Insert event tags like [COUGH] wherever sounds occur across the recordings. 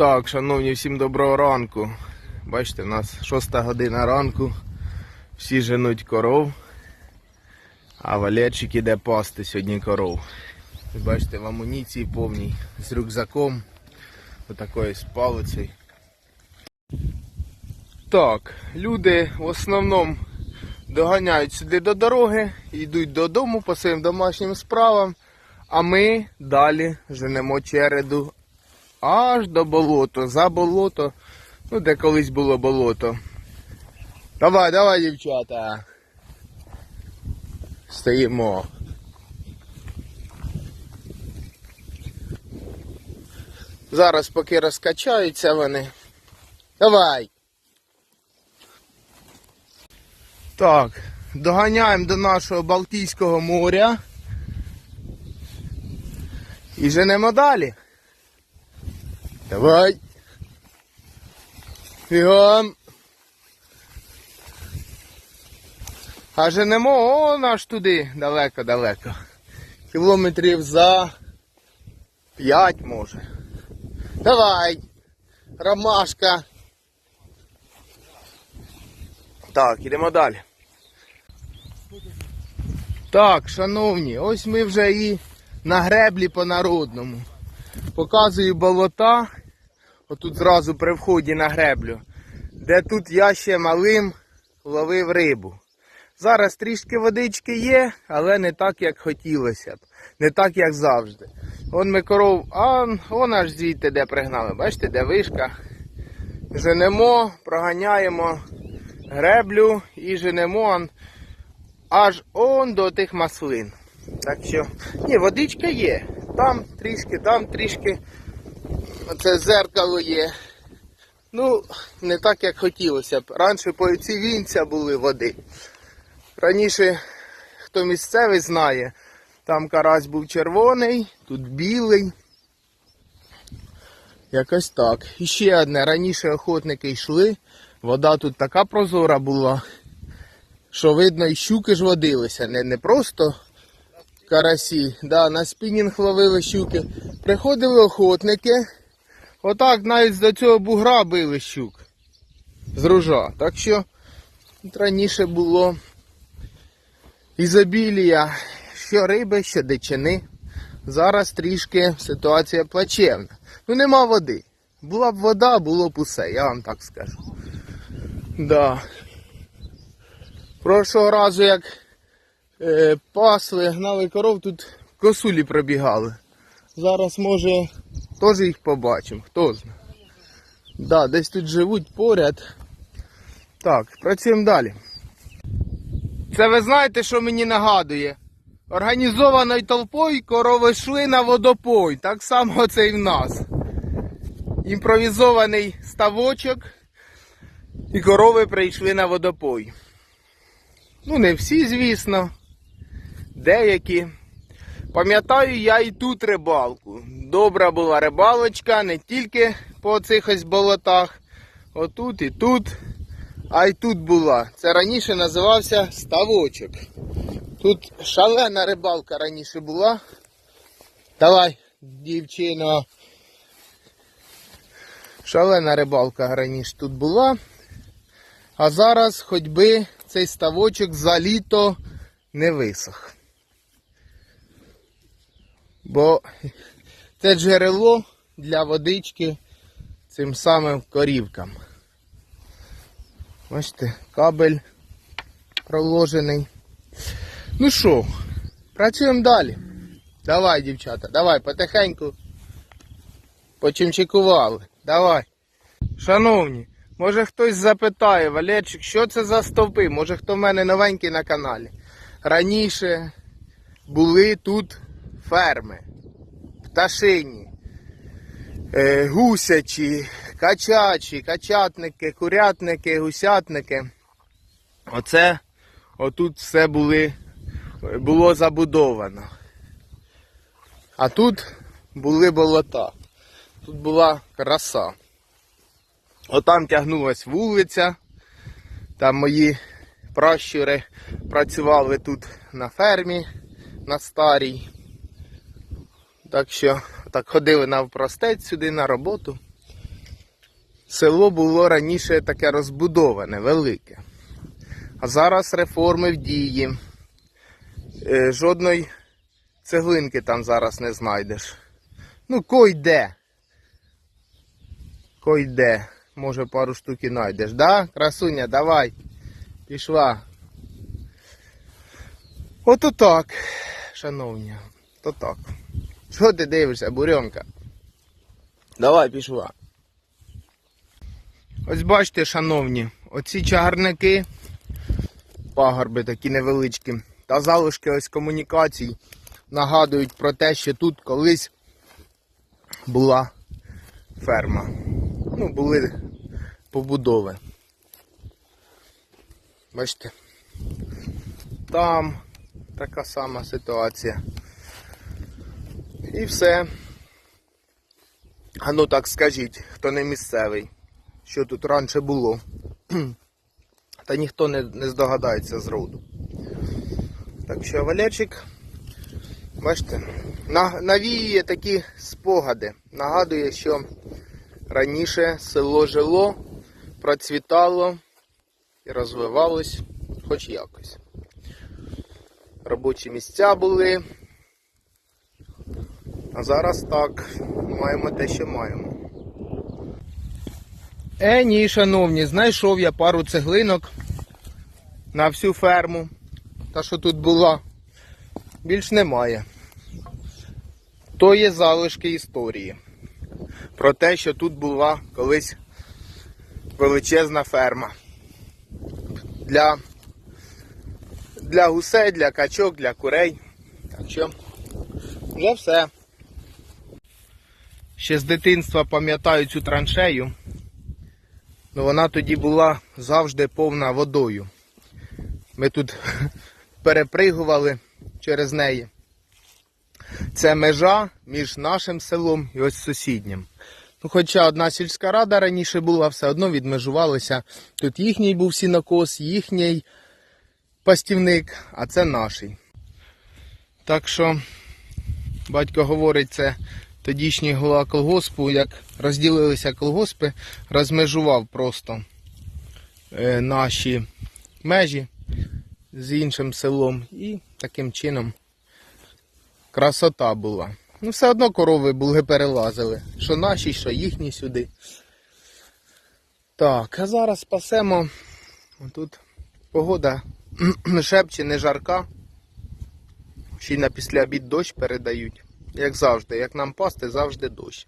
Так, шановні, всім доброго ранку. Бачите, у нас 6 година ранку. Всі женуть коров. А Валерчик іде пасти сьогодні коров. Бачите, в амуніції повній з рюкзаком. Отакою з палицею. Так, люди в основному доганяють сюди до дороги, йдуть додому по своїм домашнім справам, а ми далі женемо череду аж до болото, за болото, ну де колись було болото. Давай, давай, дівчата. Стоїмо. Зараз поки розкачаються вони. Давай. Так, доганяємо до нашого Балтійського моря. І женемо далі. Давай. Бігом. А женемо он аж туди, далеко-далеко. Кілометрів за п'ять може. Давай. Ромашка. Так, ідемо далі. Так, шановні, ось ми вже і на греблі по народному. Показую болота. Отут зразу при вході на греблю. Де тут я ще малим ловив рибу. Зараз трішки водички є, але не так, як хотілося б. Не так, як завжди. Вон ми коров, а вон аж звідти де пригнали. Бачите, де вишка. Женемо, проганяємо греблю і женемо аж он до тих маслин. Так що, ні, водичка є. Там трішки, там трішки. Оце зеркало є. Ну, не так, як хотілося б. Раніше по ці вінця були води. Раніше, хто місцевий знає, там карась був червоний, тут білий. Якось так. І ще одне. Раніше охотники йшли. Вода тут така прозора була, що видно, і щуки ж водилися. Не, не просто карасі. Да, на спінінг ловили щуки. Приходили охотники. Отак навіть до цього бугра били щук. З ружа. Так що раніше було ізобілія що риби, що дичини. Зараз трішки ситуація плачевна. Ну нема води. Була б вода, було б усе, я вам так скажу. Да. Прошлого разу, як пасли, гнали коров, тут косулі пробігали. Зараз, може, теж їх побачимо, хто знає. Да, десь тут живуть поряд. Так, працюємо далі. Це ви знаєте, що мені нагадує? Організованою толпою корови йшли на водопой. Так само це і в нас. Імпровізований ставочок. І корови прийшли на водопой. Ну, не всі, звісно. Деякі. Пам'ятаю я і тут рибалку. Добра була рибалочка не тільки по цих ось болотах. Отут і тут. А й тут була. Це раніше називався ставочок. Тут шалена рибалка раніше була. Давай, дівчино. Шалена рибалка раніше тут була. А зараз хоч би цей ставочок за літо не висох. Бо [LAUGHS] це джерело для водички цим самим корівкам. Бачите, кабель проложений. Ну що, працюємо далі. Давай, дівчата, давай, потихеньку. Почимчикували. Давай. Шановні, може хтось запитає, Валерчик, що це за стовпи? Може хто в мене новенький на каналі. Раніше були тут ферми, пташині, е, гусячі, качачі, качатники, курятники, гусятники. Оце отут все були, було забудовано. А тут були болота. Тут була краса. Отам тягнулась вулиця. Там мої пращури працювали тут на фермі, на старій. Так що так ходили навпростець сюди на роботу. село було раніше таке розбудоване, велике. А зараз реформи в дії. Е, жодної цеглинки там зараз не знайдеш. Ну, кой де. Кой де. Може пару штук і знайдеш, да? Красуня, давай. Пішла. Ото так, шановні. То так. Що ти дивишся, бурьонка? Давай пішла. Ось бачите, шановні, оці чагарники, пагорби такі невеличкі, та залишки ось комунікацій нагадують про те, що тут колись була ферма. Ну, були побудови. Бачите? Там така сама ситуація. І все. А ну так скажіть, хто не місцевий, що тут раніше було. [CLEARS THROAT] Та ніхто не, не здогадається з роду. Так що Валерчик, бачите, на- навіює такі спогади. Нагадує, що раніше село жило, процвітало і розвивалось хоч якось. Робочі місця були. А зараз так, маємо те, що маємо. Е, ні, шановні, знайшов я пару цеглинок на всю ферму. Та, що тут була, більш немає. То є залишки історії. Про те, що тут була колись величезна ферма. Для, для гусей, для качок, для курей. Так що, вже все. Ще з дитинства пам'ятаю цю траншею. Ну, вона тоді була завжди повна водою. Ми тут [LAUGHS] перепригували через неї. Це межа між нашим селом і ось сусіднім. Ну, хоча одна сільська рада раніше була, все одно відмежувалися. Тут їхній був сінокос, їхній пастівник, а це наший. Так що, батько говорить, це тодішній голова колгоспу, як розділилися колгоспи, розмежував просто е, наші межі з іншим селом. І таким чином красота була. Ну, все одно корови були перелазили. Що наші, що їхні сюди. Так, а зараз пасемо. Тут погода [CLEARS THROAT] шепче, не жарка. Ще й на після обід дощ передають. Як завжди, як нам пасти, завжди дощ.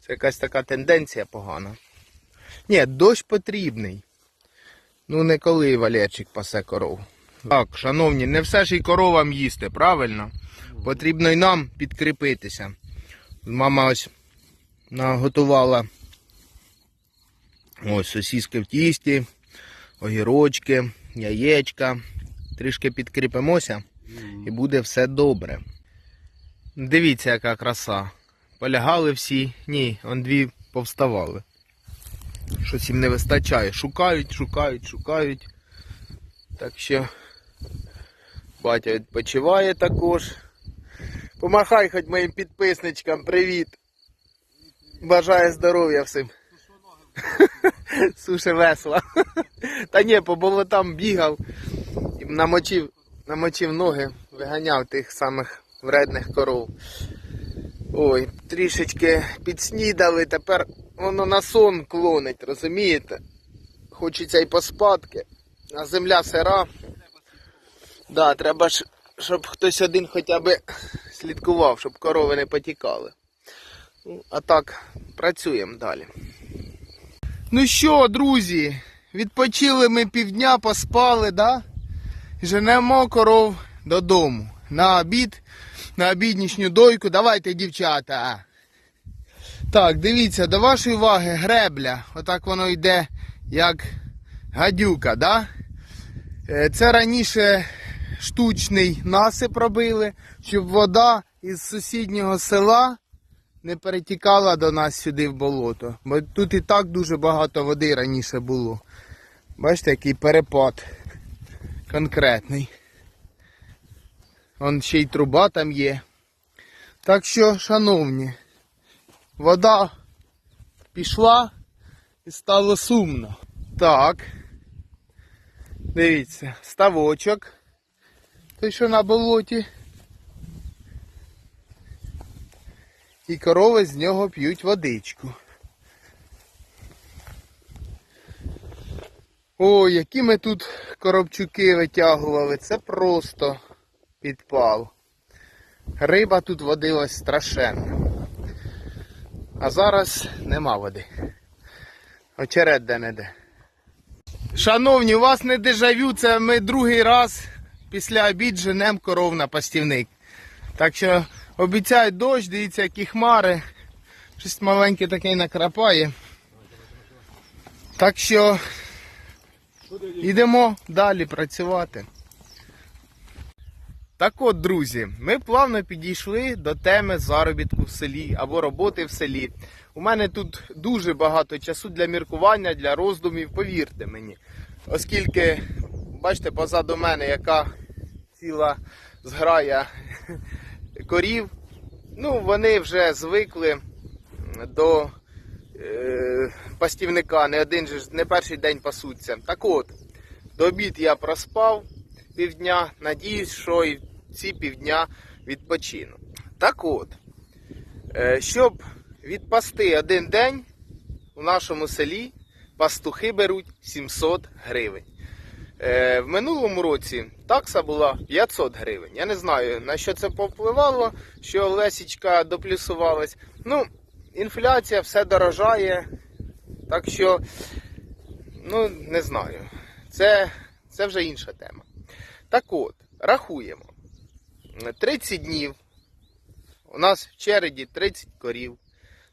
Це якась така тенденція погана. Ні, дощ потрібний. Ну не коли Валерчик пасе коров. Так, шановні, не все ж і коровам їсти, правильно? Потрібно й нам підкріпитися. Мама ось наготувала ось сосіски в тісті, огірочки, яєчка. Трішки підкріпимося і буде все добре. Дивіться, яка краса. Полягали всі. Ні, он дві повставали. Щось їм не вистачає. Шукають, шукають, шукають. Так що батя відпочиває також. Помахай хоч моїм підписничкам, привіт. Бажаю здоров'я всім. Суше весело. Та ні, по болотам бігав, намочив, намочив ноги, виганяв тих самих вредних коров. Ой, трішечки підснідали, тепер воно на сон клонить, розумієте? Хочеться й поспадки, а земля сира. Да, треба щоб хтось один хоча б слідкував, щоб корови не потікали. Ну, а так, працюємо далі. Ну що, друзі, відпочили ми півдня, поспали, да? Женемо коров додому. На обід, на обіднішню дойку. Давайте, дівчата. Так, дивіться, до вашої уваги гребля. Отак воно йде, як гадюка, да? Е, Це раніше штучний насип робили, щоб вода із сусіднього села не перетікала до нас сюди в болото. Бо тут і так дуже багато води раніше було. Бачите, який перепад конкретний. Вон ще й труба там є. Так що, шановні, вода пішла, і стало сумно. Так. Дивіться, ставочок. Той, що на болоті. І корови з нього п'ють водичку. Ой, які ми тут коробчуки витягували, це просто підпал. Риба тут водилась страшенна. А зараз нема води. Очерет де-не-де. Шановні, у вас не дежавю, це ми другий раз після обід женем коров на пастівник. Так що обіцяють дощ, дивіться, які хмари. Щось маленьке таке накрапає. Так що йдемо далі працювати. Так от, друзі, ми плавно підійшли до теми заробітку в селі або роботи в селі. У мене тут дуже багато часу для міркування, для роздумів, повірте мені. Оскільки, бачите, позаду мене яка ціла зграя [LAUGHS] корів, ну вони вже звикли до е, пастівника, не один же не перший день пасуться. Так от, до обід я проспав півдня, надіюсь, що і ці півдня відпочину. Так от, е, щоб відпасти один день у нашому селі, пастухи беруть 700 гривень. Е, В минулому році такса була 500 гривень. Я не знаю, на що це повпливало, що Лесічка доплюсувалась. Ну, інфляція все дорожає. Так що, ну, не знаю. Це, це вже інша тема. Так от, рахуємо. 30 днів. У нас в череді 30 корів.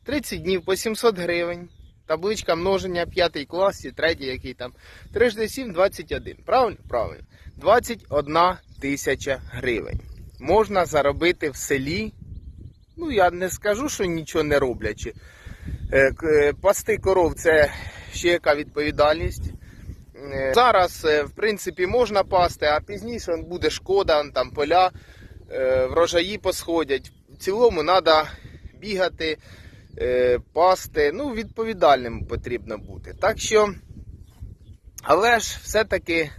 30 днів по 700 гривень. Табличка множення 5 класі, третій який там. 3 7 21. Правильно? Правильно. 21 тисяча гривень. Можна заробити в селі. Ну, я не скажу, що нічого не роблячи. Е, е, Пасти коров це ще яка відповідальність. Е, Зараз, в принципі, можна пасти, а пізніше буде шкода, там поля, врожаї посходять. В цілому треба бігати, е, пасти. Ну, відповідальним потрібно бути. Так що, але ж все-таки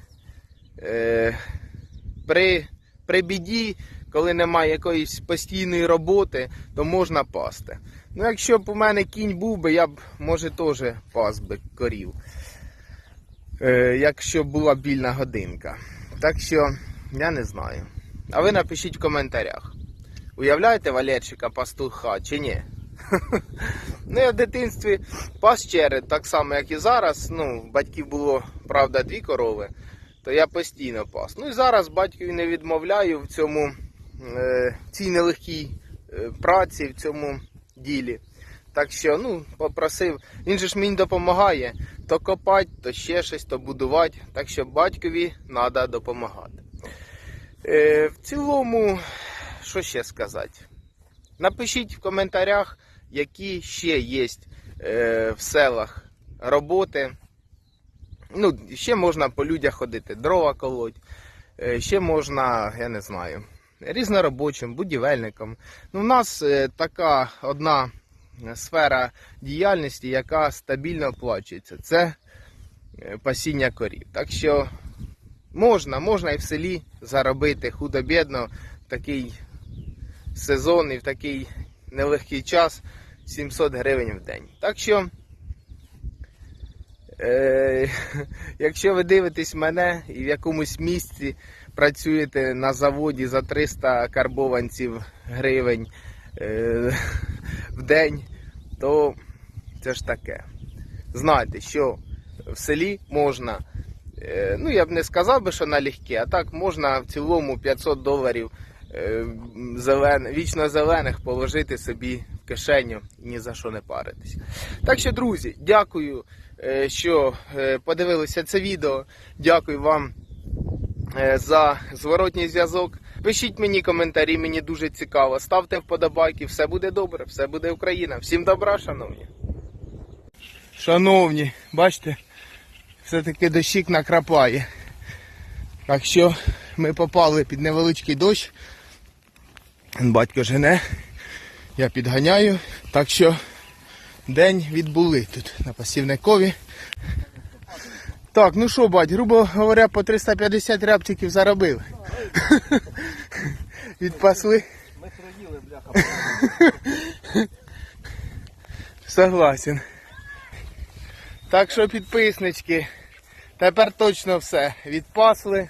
е, при, при біді, коли немає якоїсь постійної роботи, то можна пасти. Ну, якщо б у мене кінь був би, я б, може, теж пас би корів е, якщо була більна годинка. Так що я не знаю. А ви напишіть в коментарях. Уявляєте Валерчика пастуха чи ні? [LAUGHS] Ну, я в дитинстві пас черед, так само, як і зараз. Ну, батьків було, правда, дві корови, то я постійно пас. Ну і зараз батькові не відмовляю в цьому е, цій нелегкій е, праці, в цьому ділі. Так що, ну, попросив, він же ж мені допомагає то копати, то ще щось, то будувати. Так що батькові треба допомагати. Е, в цілому, що ще сказати? Напишіть в коментарях, які ще є е, в селах роботи. Ну, ще можна по людях ходити, дрова колоть, е, ще можна, я не знаю, різноробочим, будівельником. Ну, у нас е, така одна сфера діяльності, яка стабільно оплачується. Це е, пасіння корів. Так що можна, можна і в селі заробити худо-бідно в такий сезон і в такий нелегкий час 700 гривень в день. Так що, е, [LAUGHS] якщо ви дивитесь мене і в якомусь місці працюєте на заводі за 300 карбованців гривень е, [LAUGHS] в день, то це ж таке. Знайте, що в селі можна, ну я б не сказав би, що налегке, а так можна в цілому 500 доларів е, зелен, вічно зелених положити собі в кишеню і ні за що не паритись. Так що, друзі, дякую, е, що е, подивилися це відео. Дякую вам е, за зворотній зв'язок. Пишіть мені коментарі, мені дуже цікаво. Ставте вподобайки, все буде добре, все буде Україна. Всім добра, шановні. Шановні, бачите, все-таки дощик накрапає. Так що ми попали під невеличкий дощ. Батько жене, я підганяю. Так що день відбули тут на пасівникові. Так, ну що, бать, грубо говоря, по 350 рябчиків заробили. [LAUGHS] Відпасли. Ми троїли, бляха. [LAUGHS] Согласен. Так що, підписнички, тепер точно все. Відпасли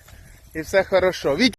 і все хорошо.